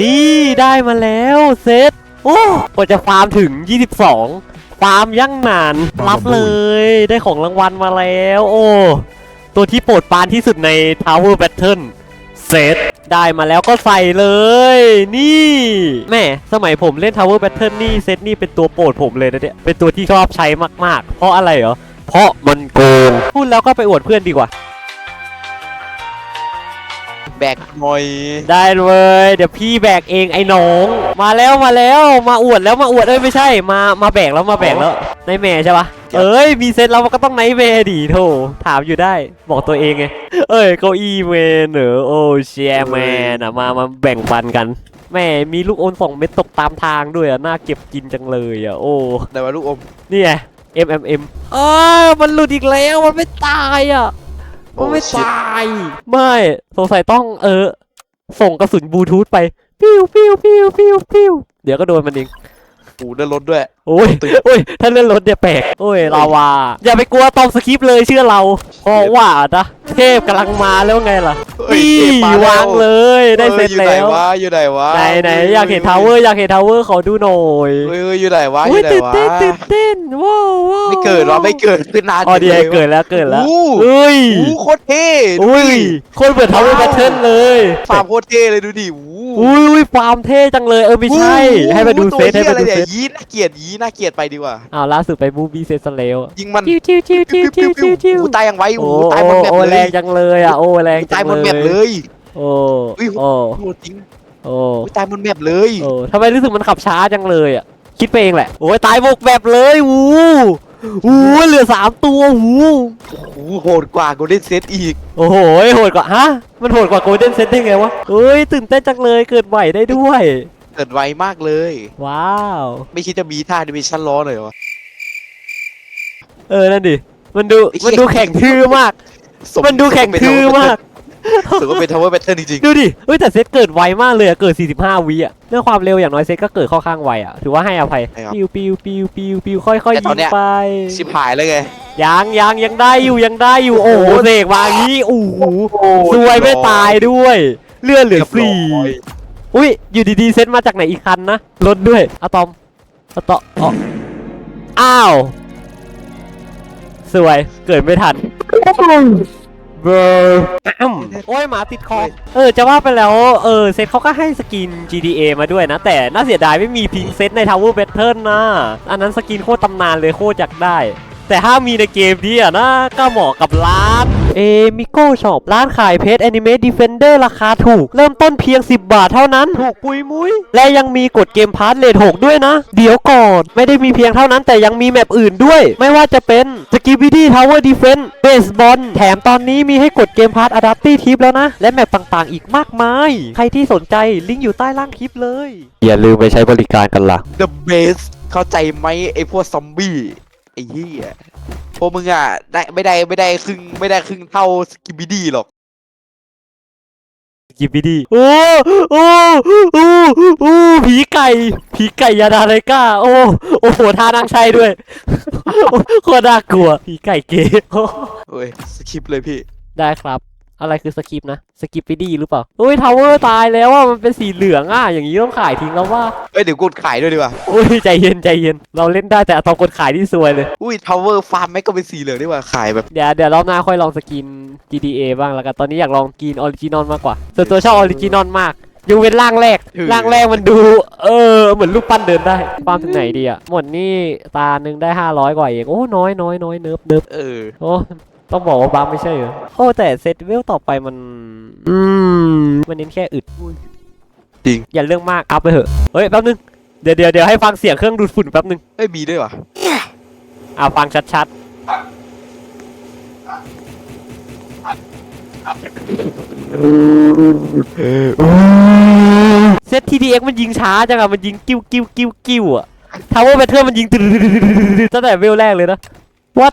นี่ได้มาแล้วเซตโอ้กว่าจะฟาร์มถึง 22 ฟาร์มยั่งนาน รับเลยได้ของรางวัลมาแล้ว โอ้ ตัวที่โปรดปรานที่สุดใน Tower Battle เซตได้มาแล้วก็ใส่เลย นี่แม่สมัยผมเล่น Tower Battle นี่เซตนี่เป็นตัวโปรดผมเลยนะเนี่ยเป็นตัวที่ชอบใช้มาก ๆ เพราะอะไรเหรอเพราะมันโกงพูดแล้วก็ไปอวดเพื่อนดีกว่า แบกหน่อยได้เลย เดี๋ยวพี่แบกเองไอ้หน้อง มาแล้วมาแล้วมาอวดแล้วมาอวดเอ้ยไม่ใช่มามาแบกแล้วมาแบกแล้วในแม่ใช่ปะเอ้ยมีเซตแล้วมันก็ต้องไนท์แม่ดีโถถามอยู่ได้บอกตัวเองไงเอ้ยเก้าอี้แมนเหรอโอ้เชียร์แมนอะมามาแบ่งปันกันแม่มีลูกอมสองเม็ดตกตามทางด้วยอะน่าเก็บกินจังเลยอะโอ้แต่ว่าลูกอมนี่ไง M M M เออมันหลุดอีกแล้วมันไม่ตายอะ มันไม่โอ้ shit ตายไม่สงสัยต้องเออ ส่งกระสุนบลูทูธไป ปิ้วปิ้วปิ้วปิ้วปิ้วเดี๋ยวก็โดนมันเองปูเดินรถด้วย โอ้ยตื่นโอ้ย ถ้าเล่นรถเนี่ยแปลก โอ้ยลาวา อย่าไปกลัวตอมสคริปต์เลยเชื่อเราเพราะว่านะ เทพกำลังมาแล้วไงล่ะเฮ้ยนี่เทพมาแล้ว วางเลยได้เสร็จอ้ยแล้วอยู่ไหนวะไหนไหนอยากเห็นทาวเวอร์อยากเห็นทาวเวอร์ขอดูหน่อยเฮ้ยเฮ้ยอยู่ไหนวะออุ้ยยู่ไหนตื่นวะ เต้นตื่นเต้นว้าวว้าวไม่เกิดวะไม่เกิดขึ้นนานอ๋อดีจังลยเกิดแล้วเกิดแล้วอู้ เอ้ยอู้โคตรเท่อุ้ยคนเปิดทาวเวอร์แบทเทิลเลย ฟาร์มโคตรเท่เลยดูดิอู้ อุ้ยอุ้ยฟาร์มเท่จังเลยเออไม่ใช่ ให้มาดูตัวเซตให้หี้ยมาอะไรดูเนี่ยเซตยีน่าเกลียดยีน่าเกลียดไปดีกว่าอ้าวล่าสุดไปมูบี้เซตซะแล้วยิงมันจิ้วจิ้วจิ้วจิ้วจิ้วจิ้วจิ้วอู้ตายยังไวโอ้อู้ตายหมดแมปโอ้เลแรยงจังเลยอะโอ้แรงจัตายงหมดแมปเลเลยยโอ้อุ้ยโอ้โหจริงโอ้อู้ตายหมดแมปเลยโอ้ทำไมรู้สึกมันขับช้าจังเลยอะคิดไปเองแหละโอ้ยตายหมกแบบเลยวู วูเหลือสามตัววูอู้โหดกว่าโกลเด้นเซตอีก โอ้โหโหดกว่าฮะมันโหดกว่าโกลเด้นเซตได้ไงวะเอ้ยตื่นเต้นจังเลยเกิดใหม่ได้ด้วย เกิดไวมากเลย ว้าว ไม่คิดจะมีท่าดิเมชั่นล้อหน่อยวะเออนั่นดิมันดูมันดูแข่งทื่อมากสมันดูแข่งทื่อมาก ถือว่าเป็นทาวเวอร์แบทเทิลจริงดูดิเฮ้ยแต่เซตเกิดไวมากเลยอะเกิด 45 วิอะเรื่องความเร็วอย่างน้อยเซตก็เกิดค่อนข้างไวอะถือว่าให้อภัยปิวปิวปิวปิวปิวค่อยๆยิงไป ๆ ชิบหายเลยไง ยังยังยังได้อยู่ยังได้อยู่ โอ้โหเสกมาอย่างนี้โอ้โหสวยไม่ตายด้วย เลือดเหลือสี่อุ้ยอยู่ดีๆเซตมาจากไหนอีกคันนะรถด้วยอะตอมอะตออ๋ออ้าว สวยเกิดไม่ทันเบ อร์อ้ำโอ้ยหมาติดคอเออจะว่าไปแล้วเออเซตเขาก็ให้สกิน GTA มาด้วยนะ แต่น่าเสียดายไม่มีพิงเซตใน Tower Battle นะ อันนั้นสกินโคตรตำนานเลยโคตรอยากได้ แต่ถ้ามีในเกมนี้อะนะก็เหมาะกับร้าน เอมิโก้ช็อปร้านขายเพจ Anime Defender ราคาถูก เริ่มต้นเพียง 10 บาทเท่านั้น ถูกปุยมุยและยังมีกดเกมพาร์ทเลท6ด้วยนะ เดี๋ยวก่อน ไม่ได้มีเพียงเท่านั้นแต่ยังมีแมปอื่นด้วย ไม่ว่าจะเป็น s k i b i d y Tower Defense Baseball แถมตอนนี้มีให้กดเกมพาร์ท Adaptive Tip แล้วนะ และแมปต่างๆ อีกมากมาย ใครที่สนใจลิงก์อยู่ใต้ล่างคลิปเลย อย่าลืมไปใช้บริการกันล่ะ The best เข้าใจไหมไอ้พวกซอมบี้ไอ้เหี้ย พวกมึงอะได้ไม่ได้ไม่ได้ครึ่งไม่ได้ครึ่งเท่าสกิบิดี้หรอกกิบบิดีโอ้โอ้โอ้โอ้ผีไก่ ผีไก่ยาดาไรก้า โอ้โอ้โหท่านั่งใช่ด้วยโคตรน่ากลัว ผีไก่เก๋โอ้ยสคิปเลยพี่ ได้ครับ อะไรคือสกิปนะสกิปปิดีหรือเปล่าอุ้ยทาวเวอร์ตายแล้วอะมันเป็นสีเหลืองอะอย่างนี้ต้องขายทิ้งแล้วว่าเอ้ยเดี๋ยวกดขายด้วยดีกว่าอุ้ยใจเย็นใจเย็น เราเล่นได้แต่ตอนกดขายที่ซวยเลยอุ้ยทาวเวอร์ฟาร์มไม่ก็เป็นสีเหลืองดีกว่าขายแบบเดี๋ยวเดี๋ยวรอบหน้าค่อยลองสกิน GTA บ้างแล้วกันตอนนี้อยากลองกินออริจินอลมากกว่าส่วนตัวชอบออริจินอลมากยกเว้นร่างแรก ร่างแรกมันดู เออ เหมือนลูกปั้นเดินได้ฟาร์มถึงไหนดีอะหมดนี่ตาหนึ่งได้ 500 กว่าเอง โอ้ น้อยน้อยน้อยเนิบเนิบเออ โอ้ ต้องบอกว่าบัมไม่ใช่เหรอ โอ้แต่เซตเวลต่อไปมัน อืม มันเน้นแค่อึดจริง อย่าเรื่องมาก อัพไปเถอะ เฮ้ยแป๊บนึง เดี๋ยวเดี๋ยวเดี๋ยวให้ฟังเสียงเครื่องดูดฝุ่นแป๊บนึง เอ้ยมีด้วยวะอ่าฟังชัดๆ เซต TDX มันยิงช้าจังอะมันยิงกิ้วกิ้วกิ้วกิ้วอะทาวเวอร์แบทเทิลมันยิงตึ๊ดตั้งแต่เวลแรกเลยนะวัด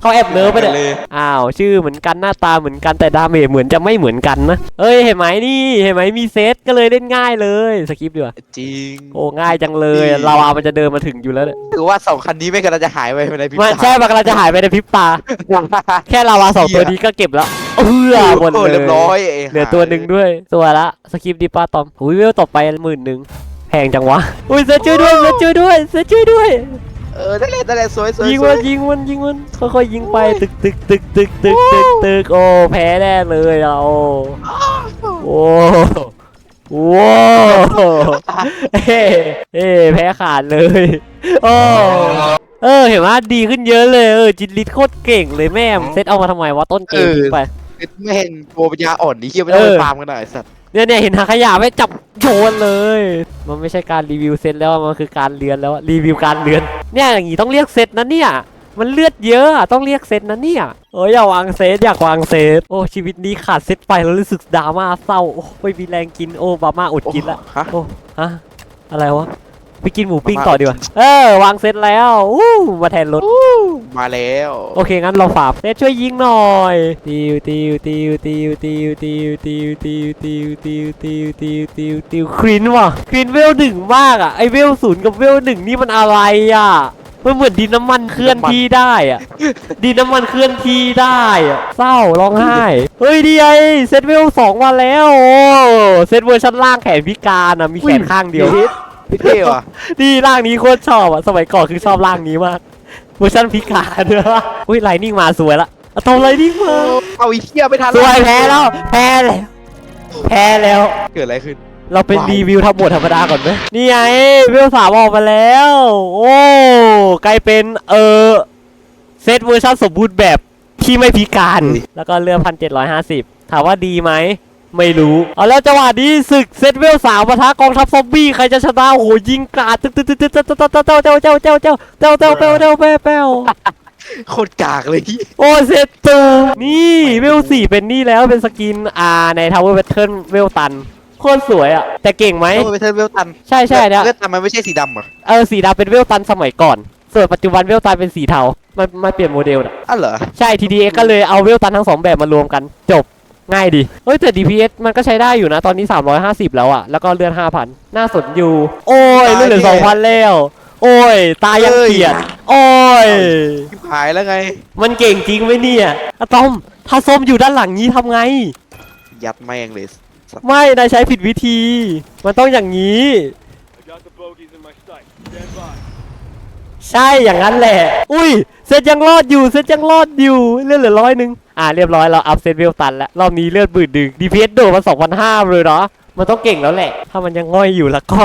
เขาแอบเนิร์ฟไปเนี่ยเลยอ้าว ชื่อเหมือนกันหน้าตาเหมือนกันแต่ดาเมจเหมือนจะไม่เหมือนกันนะ เอ้ยเห็นไหมนี่เห็นไหมมีเซตก็เลยเล่นง่ายเลยสกิปดีกว่าจริง โอ้ง่ายจังเลยลาวามันจะเดินมาถึงอยู่แล้วเนี่ยถือว่าสองคันนี้ไม่กำลังจะหายไปภายในพริบมันตาใช่มันกำลังจะหายไปในพริบตา แค่ลาวาสองตัวนี้ก็เก็บแล้วเอื้อหมดโอ้เลยเรียบร้อยไเหลือตัวหนึ่งด้วย ตัวละสคริปต์ดีป้าตอมอุ้ยเวลต่อไปหมื่นหนึ่งแพงจังวะอุ้ยเซตช่วยด้วยเซตช่วยด้วยเซตช่วยด้วย เออนั่นแหละนั่นแหละสวยสวยยิงสมัวยนยิงมันยิงมันค่อยๆยิงไปตึกตึกตึกตึกตึกตึกตึกโอ้แพ้แน่เลยอะโอ้โอ้โอ้เอ้เอ้แพ้ขาดเลยโอ้เออเห็นว่าดีขึ้นเยอะเลยเออจิตลิทโคตรเก่งเลยแม่มเซตเอามาทำไมวะต้นเกมทิ้งไปเอ็ดแม่งตัวปัญญาอ่อนนี่เฮียไม่ต้องเอไปอฟาร์มกันหน่อยไอ้สัตว์ เนี่ยเนี่ยเห็นหาขยะไม่จับโยนเลย มันไม่ใช่การรีวิวเซตแล้วมันคือการเลือนแล้วรีวิวการเลือน เนี่ยอย่างงี้ต้องเรียกเซตนะเนี่ย มันเลือดเยอะอะต้องเรียกเซตนะเนี่ยโอ้ยอย่าวางเซตอยากวางเซตโอ้ชีวิตนี้ขาดเซตไปแล้วรู้สึกดราม่าเศร้าโอ้ไม่มีแรงกินโอ้บาม่าอดกินละฮะโอ้ฮะอะไรวะไปกินหมูปิ้งต่อดีกว่าเออวางเซตแล้วอู้มาแทนรถ มาแล้ว โอเค งั้นเราฝากเซตช่วยยิงหน่อยติวติวติวติวติวติวติวติวติวติวติวติวติวติวครินว่ะครินเวลหนึ่งมากอะไอเวลศูนย์กับเวลหนึ่งนี่มันอะไรอะมันเหมือนดินน้ำมันเคลื่อนที่ได้อะดินน้ำมันเคลื่อนที่ได้อะเศร้าร้องไห้เฮ้ยดีไอเซตเวลสองมาแล้วโอ้เซตเวอร์ชันล่างแขนพิการอะมีแขนข้างเดียวพี่เท่ว่ะนี่ร่างนี้โคตรชอบอะสมัยก่อนคือชอบร่างนี้มาก เวอร์ชันพิการเนอะอุ้ยไลนิ่งมาสวยละอะตอมไลนิ่งมาเอาไอีเหี้ยไม่ทันสวยแพ้แล้ว แพ้แล้ว แพ้แล้ว เกิดอะไรขึ้น เราเป็นว้าวรีวิวทั้งหมดธรรมดาก่อนไหมนี่ไงเวลสามออกมาแล้ว โอ้กลายเป็นเออเซตเวอร์ชันสมบูรณ์แบบที่ไม่พิการ แล้วก็เลือกพันเจ็ดร้อยห้าสิบถามว่าดีไหม ไม่รู้ เอาแล้วจังหวะนี้ศึกเซตเวลสามปะทะกองทัพซอมบี้ใครจะชนะโอ้โหยิงกราดตึ๊ดตึ๊ดตึ๊ดตึ๊ดตึ๊ดตึ๊ดตึ๊ดเจ้าเจ้าเจ้าเจ้าเจ้าเจ้าเจ้าเจ้าเจ้าเจ้าเป้าเป้าโคตรกากเลยที่โอ้เซตตูนี่เวลสี่เป็นนี่แล้วเป็นสกินอ่าในทาวเวอร์แพทเทิร์นเวลตันโคตรสวยอะแต่เก่งไหมเอาไปเทิร์นเวลตันใช่ใช่เนี่ยเวลตันมันไม่ใช่สีดำเหรอเออสีดำเป็นเวลตันสมัยก่อนส่วนปัจจุบันเวลตันเป็นสีเทามันมาเปลี่ยนโมเดลนะอ้าวเหรอใช่ TDX ก็เลยเอาเวลตันทั้งสองแบบมารวมกันจบ ง่ายดี เฮ้ยแต่ DPS มันก็ใช้ได้อยู่นะ ตอนนี้ 350 แล้วอะแล้วก็เลือน5,000 น่าสนอยู่ โอ้ยเลือดเหลือ2,000แล้ว โอ้ย ตายังเกลียด โอ้ยชิบหายแล้วไง มันเก่งจริงไหมเนี่ยอะตอม ถ้าส้มอยู่ด้านหลังนี้ทำไง ยัดแม่งเลย ไม่นายใช้ผิดวิธี มันต้องอย่างนี้ I got the bogeys in my sight. Stand by. ใช่อย่างนั้นแหละ อุ้ย เซตยังรอดอยู่ เซตยังรอดอยู่ เลือดเหลือร้อยหนึ่ง อ่าเรียบร้อยเราอัพเซตเวลตันแล้วรอบนี้เลือดบืดดึง DPS โดดมา2,500เลยเนาะมันต้องเก่งแล้วแหละ ถ้ามันยังง่อยอยู่แล้วก็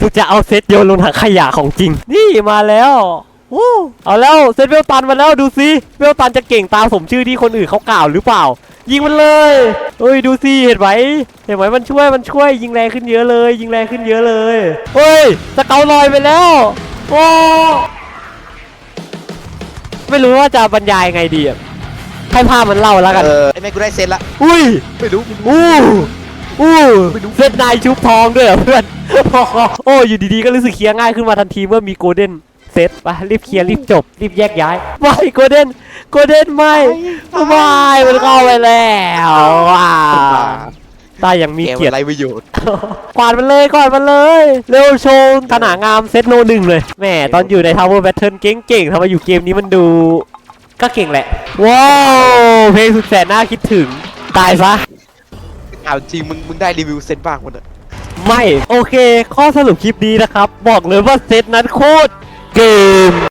กูจะเอาเซตโยนลงถังขยะของจริง นี่มาแล้วโอ้เอาแล้วเซตเวลตันมาแล้วดูสิเวลตันจะเก่งตามสมชื่อที่คนอื่นเขากล่าวหรือเปล่า ยิงมันเลยเฮ้ยดูสิเห็นไหมเห็นไหมมันช่วยมันช่วยยิงแรงขึ้นเยอะเลย ยิงแรงขึ้นเยอะเลยเฮ้ยสเกาลอยไปแล้วโอ้ไม่รู้ว่าจะบรรยายไงดีอะ ให้ภาพมันเล่าแล้วกัน เออไอ้แม่งกูได้เซตละอุ้ย ไม่รู้อู้อู้ เซตนายชุบทองด้วยเหรอเพื่อน โอ้อยู่ดีๆก็รู้สึกเคลียร์ง่ายขึ้นมาทันทีเมื่อมีโกลเด้นเซตไปรีบเคลียร์รีบจบ รีบแยกย้ายไม่โกลเด้นโกลเด้นไม่ไม่มันเข้าไปแล้วว้าวตายอย่างมีเกมเกียรติ อะไรประโยชน์ กวาดมันเลยกวาดมันเลย เร็วโชว์ขนางามเซตโนหนึ่งเลยแหม่ตอนอยู่ใน Tower Battle เก่งๆทำไมอยู่เกมนี้มันดู ก็เก่งแหละ ว้าวเพลงสุดแสนน่าคิดถึง ตายซะ ถามจริงมึงมึงได้รีวิวเซตบ้างมันอะไม่ โอเค ข้อสรุปคลิปนี้นะครับ บอกเลยว่าเซตนั้นโคตรเกม